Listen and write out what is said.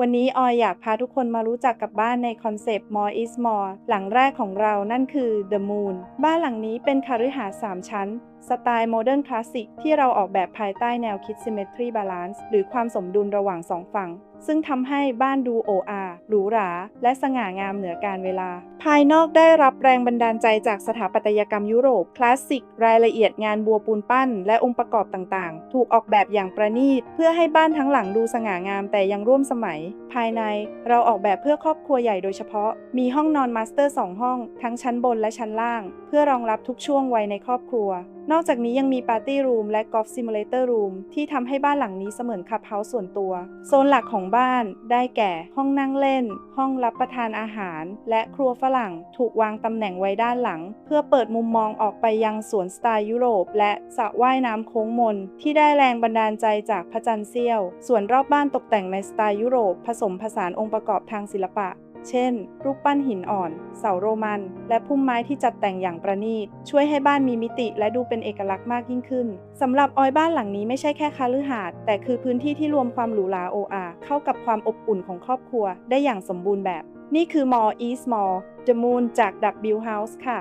วันนี้ออยอยากพาทุกคนมารู้จักกับบ้านในคอนเซปต์ more is more หลังแรกของเรานั่นคือ The Moon บ้านหลังนี้เป็นคฤหาสน์3ชั้น สไตล์โมเดิร์นคลาสสิกที่เราออกแบบภายใต้แนวคิด Symmetry Balance หรือความสมดุลระหว่างสองฝั่ง ซึ่งทำให้บ้านดูโออาหรูหรา และสง่างามเหนือการเวลา ภายนอกได้รับแรงบันดาลใจจากสถาปัตยกรรมยุโรป คลาสสิก รายละเอียดงานบัวปูนปั้น และองค์ประกอบต่างๆ ถูกออกแบบอย่างประณีต เพื่อให้บ้านทั้งหลังดูสง่างามแต่ยังร่วมสมัย ภายในเราออกแบบเพื่อครอบครัวใหญ่โดยเฉพาะ มีห้องนอนมาสเตอร์ 2 ห้อง ทั้งชั้นบนและชั้นล่าง เพื่อรองรับทุกช่วงวัยในครอบครัว นอกจากนี้ยังมีปาร์ตี้รูมและกอล์ฟซิมูเลเตอร์รูมที่ทำให้บ้านหลังนี้เสมือนคลับเฮาส์ส่วนตัว โซนหลักของบ้านได้แก่ห้องนั่งเล่น ห้องรับประทานอาหาร และครัวฝรั่งถูกวางตำแหน่งไว้ด้านหลัง เพื่อเปิดมุมมองออกไปยังสวนสไตล์ยุโรป และสระว่ายน้ำโค้งมน ที่ได้แรงบันดาลใจจากพระจันทร์เสี้ยว ส่วนรอบบ้านตกแต่งในสไตล์ยุโรป ผสมผสานองค์ประกอบทางศิลปะ เช่น รูปปั้นหินอ่อน เสาโรมัน และพุ่มไม้ที่จัดแต่งอย่างประณีต ช่วยให้บ้านมีมิติและดูเป็นเอกลักษณ์มากยิ่งขึ้นสำหรับออยบ้านหลังนี้ไม่ใช่แค่คาลือหาด แต่คือพื้นที่ที่รวมความหรูหราโออาเข้ากับความอบอุ่นของครอบครัว ได้อย่างสมบูรณ์แบบ นี่คือ Mall East Mall The Moon จาก W House ค่ะ